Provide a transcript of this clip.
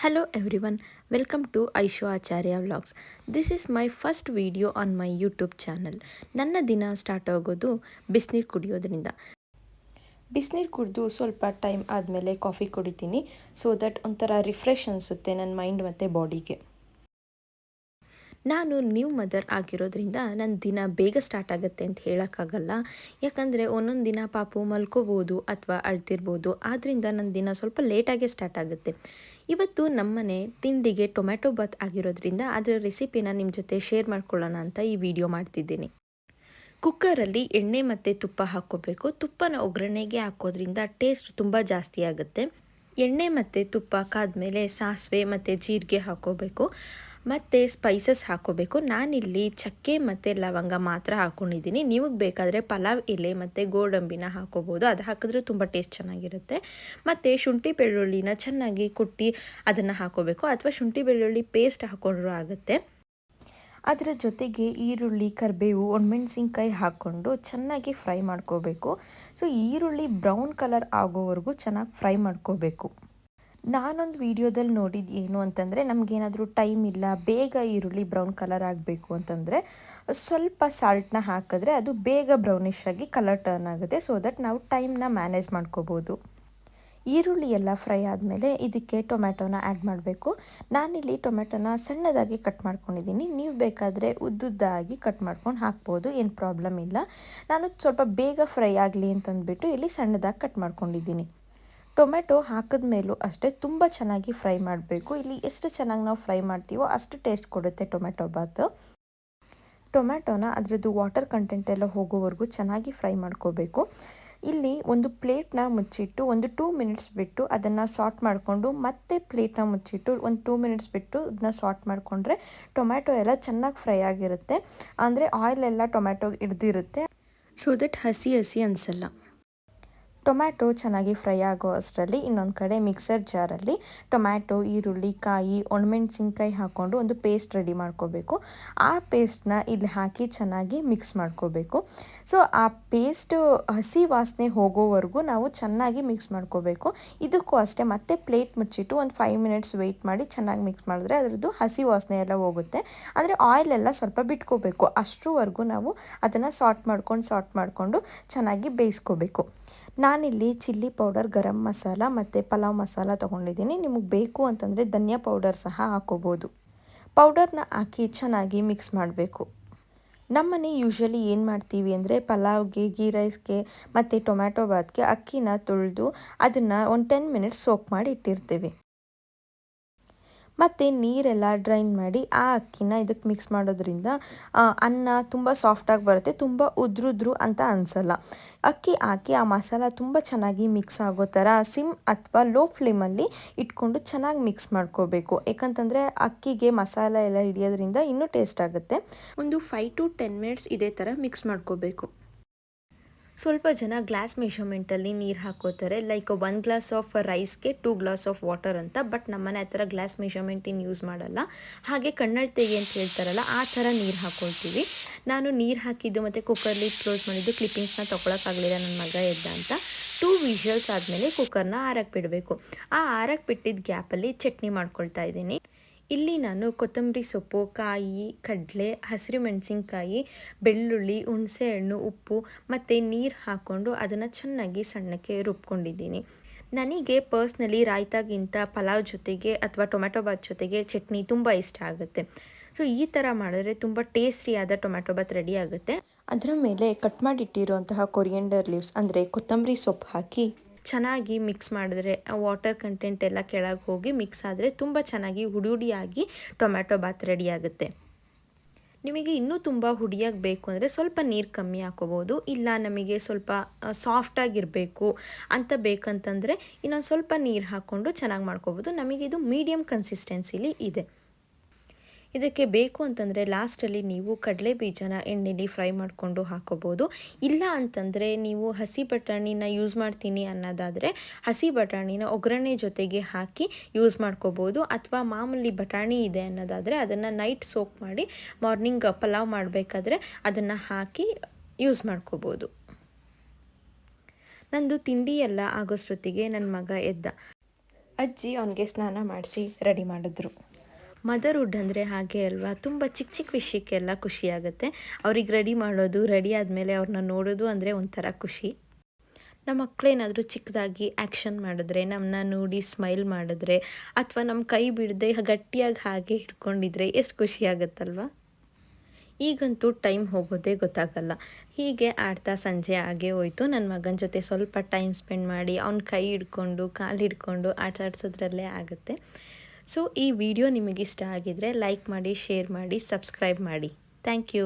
Hello everyone, welcome to Aishu Acharya Vlogs. This is my first video on my YouTube channel ನನ್ನ ದಿನ start ಆಗೋದು ಬಿಸಿನೀರು ಕುಡಿಯೋದ್ರಿಂದ. ಬಿಸಿನೀರು ಕುಡಿದು ಸ್ವಲ್ಪ ಟೈಮ್ ಆದಮೇಲೆ ಕಾಫಿ ಕುಡಿತೀನಿ ಸೊ ದಟ್ ಒಂಥರ ರಿಫ್ರೆಶ್ ಅನಿಸುತ್ತೆ ನನ್ನ ಮೈಂಡ್ ಮತ್ತು ಬಾಡಿಗೆ ನಾನು ನ್ಯೂ ಮದರ್ ಆಗಿರೋದ್ರಿಂದ ನನ್ನ ದಿನ ಬೇಗ ಸ್ಟಾರ್ಟ್ ಆಗುತ್ತೆ ಅಂತ ಹೇಳೋಕ್ಕಾಗಲ್ಲ. ಯಾಕಂದರೆ ಒಂದೊಂದು ದಿನ ಪಾಪು ಮಲ್ಕೋಬೋದು ಅಥವಾ ಅಳ್ತಿರ್ಬೋದು ಆದ್ದರಿಂದ ನನ್ನ ದಿನ ಸ್ವಲ್ಪ ಲೇಟಾಗೇ ಸ್ಟಾರ್ಟ್ ಆಗುತ್ತೆ. ಇವತ್ತು ನಮ್ಮನೆ ತಿಂಡಿಗೆ ಟೊಮ್ಯಾಟೊ ಬಾತ್ ಆಗಿರೋದ್ರಿಂದ ಅದರ ರೆಸಿಪಿನ ನಿಮ್ಮ ಜೊತೆ ಶೇರ್ ಮಾಡ್ಕೊಳ್ಳೋಣ ಅಂತ ಈ ವಿಡಿಯೋ ಮಾಡ್ತಿದ್ದೀನಿ. ಕುಕ್ಕರಲ್ಲಿ ಎಣ್ಣೆ ಮತ್ತು ತುಪ್ಪ ಹಾಕ್ಕೋಬೇಕು. ತುಪ್ಪನ ಒಗ್ಗರಣೆಗೆ ಹಾಕೋದ್ರಿಂದ ಟೇಸ್ಟ್ ತುಂಬ ಜಾಸ್ತಿ ಆಗುತ್ತೆ. ಎಣ್ಣೆ ಮತ್ತು ತುಪ್ಪ ಕಾದ್ಮೇಲೆ ಸಾಸಿವೆ ಮತ್ತು ಜೀರಿಗೆ ಹಾಕ್ಕೋಬೇಕು. ಮತ್ತು ಸ್ಪೈಸಸ್ ಹಾಕ್ಕೋಬೇಕು ನಾನಿಲ್ಲಿ ಚಕ್ಕೆ ಮತ್ತು ಲವಂಗ ಮಾತ್ರ ಹಾಕ್ಕೊಂಡಿದ್ದೀನಿ ನಿಮಗೆ ಬೇಕಾದರೆ ಪಲಾವ್, ಎಲೆ ಮತ್ತು ಗೋಡಂಬಿನ ಹಾಕೋಬೋದು. ಅದು ಹಾಕಿದ್ರೆ ತುಂಬ ಟೇಸ್ಟ್ ಚೆನ್ನಾಗಿರುತ್ತೆ. ಮತ್ತು ಶುಂಠಿ ಬೆಳ್ಳುಳ್ಳಿನ ಚೆನ್ನಾಗಿ ಕುಟ್ಟಿ ಅದನ್ನು ಹಾಕೋಬೇಕು. ಅಥವಾ ಶುಂಠಿ ಬೆಳ್ಳುಳ್ಳಿ ಪೇಸ್ಟ್ ಹಾಕೊಂಡ್ರೂ ಆಗುತ್ತೆ. ಅದರ ಜೊತೆಗೆ ಈರುಳ್ಳಿ, ಕರಿಬೇವು, ಒಣಮೆಣ್ಸಿನ್ಕಾಯಿ ಹಾಕ್ಕೊಂಡು ಚೆನ್ನಾಗಿ ಫ್ರೈ ಮಾಡ್ಕೋಬೇಕು. ಸೊ ಈರುಳ್ಳಿ ಬ್ರೌನ್ ಕಲರ್ ಆಗೋವರೆಗೂ ಚೆನ್ನಾಗಿ ಫ್ರೈ ಮಾಡ್ಕೋಬೇಕು. ನಾನೊಂದು ವಿಡಿಯೋದಲ್ಲಿ ನೋಡಿದ್ದು ಏನು ಅಂತಂದರೆ ನಮಗೇನಾದರೂ ಟೈಮ್ ಇಲ್ಲ, ಬೇಗ ಈರುಳ್ಳಿ ಬ್ರೌನ್ ಕಲರ್ ಆಗಬೇಕು ಅಂತಂದರೆ ಸ್ವಲ್ಪ ಸಾಲ್ಟ್ನ ಹಾಕಿದ್ರೆ ಅದು ಬೇಗ ಬ್ರೌನಿಷ್ ಆಗಿ ಕಲರ್ ಟರ್ನ್ ಆಗುತ್ತೆ ಸೊ ದಟ್ ನಾವು ಟೈಮ್ನ ಮ್ಯಾನೇಜ್ ಮಾಡ್ಕೋಬೋದು. ಈರುಳ್ಳಿ ಎಲ್ಲ ಫ್ರೈ ಆದಮೇಲೆ ಇದಕ್ಕೆ ಟೊಮ್ಯಾಟೊನ ಆ್ಯಡ್ ಮಾಡಬೇಕು. ನಾನಿಲ್ಲಿ ಟೊಮೆಟೊನ ಸಣ್ಣದಾಗಿ ಕಟ್ ಮಾಡ್ಕೊಂಡಿದ್ದೀನಿ. ನೀವು ಬೇಕಾದರೆ ಉದ್ದುದ್ದಾಗಿ ಕಟ್ ಮಾಡ್ಕೊಂಡು ಹಾಕ್ಬೋದು, ಏನು ಪ್ರಾಬ್ಲಮ್ ಇಲ್ಲ. ನಾನು ಸ್ವಲ್ಪ ಬೇಗ ಫ್ರೈ ಆಗಲಿ ಅಂತಂದ್ಬಿಟ್ಟು ಇಲ್ಲಿ ಸಣ್ಣದಾಗಿ ಕಟ್ ಮಾಡ್ಕೊಂಡಿದ್ದೀನಿ. ಟೊಮೆಟೊ ಹಾಕಿದ ಮೇಲೂ ಅಷ್ಟೇ ತುಂಬ ಚೆನ್ನಾಗಿ ಫ್ರೈ ಮಾಡಬೇಕು. ಇಲ್ಲಿ ಎಷ್ಟು ಚೆನ್ನಾಗಿ ನಾವು ಫ್ರೈ ಮಾಡ್ತೀವೋ ಅಷ್ಟು ಟೇಸ್ಟ್ ಕೊಡುತ್ತೆ ಟೊಮೆಟೊ ಬಾತ್. ಟೊಮೆಟೊನ ಅದರದ್ದು ವಾಟರ್ ಕಂಟೆಂಟ್ ಎಲ್ಲ ಹೋಗೋವರೆಗೂ ಚೆನ್ನಾಗಿ ಫ್ರೈ ಮಾಡ್ಕೋಬೇಕು. ಇಲ್ಲಿ ಒಂದು ಪ್ಲೇಟ್ನ ಮುಚ್ಚಿಟ್ಟು ಒಂದು ಟೂ ಮಿನಿಟ್ಸ್ ಬಿಟ್ಟು ಅದನ್ನು ಸಾರ್ಟ್ ಮಾಡಿಕೊಂಡು ಮತ್ತೆ ಪ್ಲೇಟ್ನ ಮುಚ್ಚಿಟ್ಟು ಒಂದು ಟೂ ಮಿನಿಟ್ಸ್ ಬಿಟ್ಟು ಅದನ್ನ ಸಾರ್ಟ್ ಮಾಡಿಕೊಂಡ್ರೆ ಟೊಮ್ಯಾಟೊ ಎಲ್ಲ ಚೆನ್ನಾಗಿ ಫ್ರೈ ಆಗಿರುತ್ತೆ. ಅಂದರೆ ಆಯಿಲ್ ಎಲ್ಲ ಟೊಮ್ಯಾಟೊ ಹಿಡ್ದಿರುತ್ತೆ. ಸೊ ದಟ್ ಹಸಿ ಹಸಿ ಅನಿಸಲ್ಲ. ಟೊಮ್ಯಾಟೊ ಚೆನ್ನಾಗಿ ಫ್ರೈ ಆಗೋ ಅಷ್ಟರಲ್ಲಿ ಇನ್ನೊಂದು ಕಡೆ ಮಿಕ್ಸರ್ ಜಾರಲ್ಲಿ ಟೊಮ್ಯಾಟೊ, ಈರುಳ್ಳಿ, ಕಾಯಿ ಒಣಮೆಣ್ಸಿನ್ಕಾಯಿ ಹಾಕ್ಕೊಂಡು ಒಂದು ಪೇಸ್ಟ್ ರೆಡಿ ಮಾಡ್ಕೋಬೇಕು. ಆ ಪೇಸ್ಟ್ನ ಇಲ್ಲಿ ಹಾಕಿ ಚೆನ್ನಾಗಿ ಮಿಕ್ಸ್ ಮಾಡ್ಕೋಬೇಕು. ಸೊ, ಆ ಪೇಸ್ಟ್ ಹಸಿ ವಾಸನೆ ಹೋಗೋವರೆಗೂ ನಾವು ಚೆನ್ನಾಗಿ ಮಿಕ್ಸ್ ಮಾಡ್ಕೋಬೇಕು. ಇದಕ್ಕೂ ಅಷ್ಟೇ ಮತ್ತೆ ಪ್ಲೇಟ್ ಮುಚ್ಚಿಟ್ಟು ಒಂದು ಫೈವ್ ಮಿನಿಟ್ಸ್ ವೆಯ್ಟ್ ಮಾಡಿ ಚೆನ್ನಾಗಿ ಮಿಕ್ಸ್ ಮಾಡಿದ್ರೆ ಅದರದ್ದು ಹಸಿ ವಾಸನೆ ಎಲ್ಲ ಹೋಗುತ್ತೆ. ಅಂದರೆ ಆಯಿಲ್ ಎಲ್ಲ ಸ್ವಲ್ಪ ಬಿಟ್ಕೋಬೇಕು. ಅಷ್ಟರವರೆಗೂ ನಾವು ಅದನ್ನು ಸಾರ್ಟ್ ಮಾಡ್ಕೊಂಡು ಸಾರ್ಟ್ ಮಾಡಿಕೊಂಡು ಚೆನ್ನಾಗಿ ಬೇಯಿಸ್ಕೋಬೇಕು. ನಾನಿಲ್ಲಿ ಚಿಲ್ಲಿ ಪೌಡರ್, ಗರಂ ಮಸಾಲ ಮತ್ತು ಪಲಾವ್ ಮಸಾಲ ತೊಗೊಂಡಿದ್ದೀನಿ. ನಿಮಗೆ ಬೇಕು ಅಂತಂದರೆ ಧನಿಯಾ ಪೌಡರ್ ಸಹ ಹಾಕೋಬೋದು. ಪೌಡರ್ನ ಹಾಕಿ ಚೆನ್ನಾಗಿ ಮಿಕ್ಸ್ ಮಾಡಬೇಕು. ನಮ್ಮನೆ ಯೂಶ್ವಲಿ ಏನು ಮಾಡ್ತೀವಿ ಅಂದರೆ ಪಲಾವ್ಗೆ ಗೀ ರೈಸ್ಗೆ ಮತ್ತು ಟೊಮ್ಯಾಟೊ ಬಾತ್ಗೆ ಅಕ್ಕಿನ ತೊಳೆದು ಅದನ್ನು ಒಂದು ಟೆನ್ ಮಿನಿಟ್ಸ್ ಸೋಕ್ ಮಾಡಿ ಇಟ್ಟಿರ್ತೀವಿ. ಮತ್ತು ನೀರೆಲ್ಲ ಡ್ರೈನ್ ಮಾಡಿ ಆ ಅಕ್ಕಿನ ಇದಕ್ಕೆ ಮಿಕ್ಸ್ ಮಾಡೋದ್ರಿಂದ ಅನ್ನ ತುಂಬ ಸಾಫ್ಟಾಗಿ ಬರುತ್ತೆ, ತುಂಬ ಉದ್ರುದ್ರು ಅಂತ ಅನಿಸಲ್ಲ. ಅಕ್ಕಿ ಹಾಕಿ ಆ ಮಸಾಲ ತುಂಬ ಚೆನ್ನಾಗಿ ಮಿಕ್ಸ್ ಆಗೋ ಥರ ಸಿಮ್ ಅಥವಾ ಲೋ ಫ್ಲೇಮಲ್ಲಿ ಇಟ್ಕೊಂಡು ಚೆನ್ನಾಗಿ ಮಿಕ್ಸ್ ಮಾಡ್ಕೋಬೇಕು. ಯಾಕಂತಂದರೆ ಅಕ್ಕಿಗೆ ಮಸಾಲ ಎಲ್ಲ ಹಿಡಿಯೋದ್ರಿಂದ ಇನ್ನೂ ಟೇಸ್ಟ್ ಆಗುತ್ತೆ. ಒಂದು ಫೈವ್ ಟು ಟೆನ್ ಮಿನಿಟ್ಸ್ ಇದೇ ಥರ ಮಿಕ್ಸ್ ಮಾಡ್ಕೋಬೇಕು. ಸ್ವಲ್ಪ ಜನ ಗ್ಲಾಸ್ ಮೆಷರ್ಮೆಂಟಲ್ಲಿ ನೀರು ಹಾಕೋತಾರೆ. ಲೈಕ್ ಒನ್ ಗ್ಲಾಸ್ ಆಫ್ ರೈಸ್ಗೆ ಟೂ ಗ್ಲಾಸ್ ಆಫ್ ವಾಟರ್ ಅಂತ. ಬಟ್ ನಮ್ಮನೆ ಆ ಥರ ಗ್ಲಾಸ್ ಮೆಷರ್ಮೆಂಟಿನ ಯೂಸ್ ಮಾಡಲ್ಲ. ಹಾಗೆ ಕಣ್ಣಳ್ತೆಗೆ ಅಂತ ಹೇಳ್ತಾರಲ್ಲ, ಆ ಥರ ನೀರು ಹಾಕ್ಕೊಳ್ತೀವಿ ನಾನು ನೀರು ಹಾಕಿದ್ದು ಮತ್ತು ಕುಕ್ಕರ್ಲಿ ಕ್ಲೋಸ್ ಮಾಡಿದ್ದು ಕ್ಲಿಪ್ಪಿಂಗ್ಸ್ನ ತೊಗೊಳಕ್ಕಾಗಲಿಲ್ಲ ನನ್ನ ಮಗ ಎದ್ದ ಅಂತ. ಟೂ ವಿಷಲ್ಸ್ ಆದಮೇಲೆ ಕುಕ್ಕರ್ನ ಆರಕ್ಕೆ ಬಿಡಬೇಕು. ಆ ಆರಕ್ಕೆ ಬಿಟ್ಟಿದ್ದ ಗ್ಯಾಪಲ್ಲಿ ಚಟ್ನಿ ಮಾಡ್ಕೊಳ್ತಾ ಇದ್ದೀನಿ. ಇಲ್ಲಿ ನಾನು ಕೊತ್ತಂಬರಿ ಸೊಪ್ಪು, ಕಾಯಿ, ಕಡಲೆ, ಹಸಿರು ಮೆಣಸಿನ್ಕಾಯಿ, ಬೆಳ್ಳುಳ್ಳಿ, ಹುಣಸೆಹಣ್ಣು, ಉಪ್ಪು ಮತ್ತು ನೀರು ಹಾಕ್ಕೊಂಡು ಅದನ್ನು ಚೆನ್ನಾಗಿ ಸಣ್ಣಕ್ಕೆ ರುಬ್ಕೊಂಡಿದ್ದೀನಿ. ನನಗೆ ಪರ್ಸ್ನಲಿ ರಾಯ್ತಾಗಿಂತ ಪಲಾವ್ ಜೊತೆಗೆ ಅಥವಾ ಟೊಮ್ಯಾಟೊ ಬಾತ್ ಜೊತೆಗೆ ಚಟ್ನಿ ತುಂಬ ಇಷ್ಟ ಆಗುತ್ತೆ. ಸೊ, ಈ ಥರ ಮಾಡಿದ್ರೆ ತುಂಬ ಟೇಸ್ಟಿಯಾದ ಟೊಮ್ಯಾಟೊ ಬಾತ್ ರೆಡಿ ಆಗುತ್ತೆ. ಅದರ ಮೇಲೆ ಕಟ್ ಮಾಡಿಟ್ಟಿರುವಂತಹ ಕೊರಿಯಂಡರ್ ಲೀವ್ಸ್ ಅಂದರೆ ಕೊತ್ತಂಬರಿ ಸೊಪ್ಪು ಹಾಕಿ ಚೆನ್ನಾಗಿ ಮಿಕ್ಸ್ ಮಾಡಿದ್ರೆ ವಾಟರ್ ಕಂಟೆಂಟ್ ಎಲ್ಲ ಕೆಳಗೆ ಹೋಗಿ ಮಿಕ್ಸ್ ಆದರೆ ತುಂಬ ಚೆನ್ನಾಗಿ ಹುಡಿ ಹುಡಿಯಾಗಿ ಟೊಮ್ಯಾಟೊ ಬಾತ್ ರೆಡಿಯಾಗುತ್ತೆ ನಿಮಗೆ ಇನ್ನೂ ತುಂಬ ಹುಡಿಯಾಗಿ ಬೇಕು ಅಂದರೆ ಸ್ವಲ್ಪ ನೀರು ಕಮ್ಮಿ ಹಾಕೋಬೋದು, ಇಲ್ಲ ನಮಗೆ ಸ್ವಲ್ಪ ಸಾಫ್ಟಾಗಿರಬೇಕು ಅಂತ ಬೇಕಂತಂದರೆ ಇನ್ನೊಂದು ಸ್ವಲ್ಪ ನೀರು ಹಾಕ್ಕೊಂಡು ಚೆನ್ನಾಗಿ ಮಾಡ್ಕೋಬೋದು. ನಮಗಿದು ಮೀಡಿಯಮ್ ಕನ್ಸಿಸ್ಟೆನ್ಸಿಲಿ ಇದೆ. ಇದಕ್ಕೆ ಬೇಕು ಅಂತಂದರೆ ಲಾಸ್ಟಲ್ಲಿ ನೀವು ಕಡಲೆ ಬೀಜನ ಎಣ್ಣೆಲಿ ಫ್ರೈ ಮಾಡಿಕೊಂಡು ಹಾಕೋಬೋದು. ಇಲ್ಲ ಅಂತಂದರೆ ನೀವು ಹಸಿ ಬಟಾಣಿನ ಯೂಸ್ ಮಾಡ್ತೀನಿ ಅನ್ನೋದಾದರೆ ಹಸಿ ಬಟಾಣಿನ ಒಗ್ಗರಣೆ ಜೊತೆಗೆ ಹಾಕಿ ಯೂಸ್ ಮಾಡ್ಕೋಬೋದು. ಅಥವಾ ಮಾಮೂಲಿ ಬಟಾಣಿ ಇದೆ ಅನ್ನೋದಾದರೆ ಅದನ್ನು ನೈಟ್ ಸೋಕ್ ಮಾಡಿ ಮಾರ್ನಿಂಗ್ ಪಲಾವ್ ಮಾಡಬೇಕಾದ್ರೆ ಅದನ್ನು ಹಾಕಿ ಯೂಸ್ ಮಾಡ್ಕೋಬೋದು. ನಂದು ತಿಂಡಿ ಎಲ್ಲ ಆಗೋಷ್ಟೊತ್ತಿಗೆ ನನ್ನ ಮಗ ಎದ್ದ. ಅಜ್ಜಿ ಅವನಿಗೆ ಸ್ನಾನ ಮಾಡಿಸಿ ರೆಡಿ ಮಾಡಿದ್ರು. ಮದರ್ಹುಡ್ ಅಂದರೆ ಹಾಗೆ ಅಲ್ವಾ? ತುಂಬ ಚಿಕ್ಕ ಚಿಕ್ಕ ವಿಷಯಕ್ಕೆಲ್ಲ ಖುಷಿಯಾಗುತ್ತೆ ಅವ್ರಿಗೆ ರೆಡಿ ಮಾಡೋದು ರೆಡಿ ಆದಮೇಲೆ ಅವ್ರನ್ನ ನೋಡೋದು ಅಂದರೆ ಒಂಥರ ಖುಷಿ. ನಮ್ಮ ಮಕ್ಕಳೇನಾದರೂ ಚಿಕ್ಕದಾಗಿ ಆ್ಯಕ್ಷನ್ ಮಾಡಿದ್ರೆ ನಮ್ಮನ್ನ ನೋಡಿ ಸ್ಮೈಲ್ ಮಾಡಿದ್ರೆ, ಅಥವಾ ನಮ್ಮ ಕೈ ಬಿಡದೆ ಗಟ್ಟಿಯಾಗಿ ಹಾಗೆ ಹಿಡ್ಕೊಂಡಿದ್ರೆ ಎಷ್ಟು ಖುಷಿ ಆಗುತ್ತಲ್ವಾ? ಈಗಂತೂ ಟೈಮ್ ಹೋಗೋದೇ ಗೊತ್ತಾಗಲ್ಲ. ಹೀಗೆ ಆಡ್ತಾ ಸಂಜೆ ಆಗೇ ಹೋಯಿತು. ನನ್ನ ಮಗನ ಜೊತೆ ಸ್ವಲ್ಪ ಟೈಮ್ ಸ್ಪೆಂಡ್ ಮಾಡಿ ಅವ್ನ ಕೈ ಹಿಡ್ಕೊಂಡು, ಕಾಲು ಹಿಡ್ಕೊಂಡು ಆಟ ಆಡ್ಸೋದ್ರಲ್ಲೇ ಆಗುತ್ತೆ. ಸೊ ಈ ವಿಡಿಯೋ ನಿಮಗಿಷ್ಟ ಆಗಿದ್ದರೆ ಲೈಕ್ ಮಾಡಿ ಶೇರ್ ಮಾಡಿ ಸಬ್ಸ್ಕ್ರೈಬ್ ಮಾಡಿ. Thank you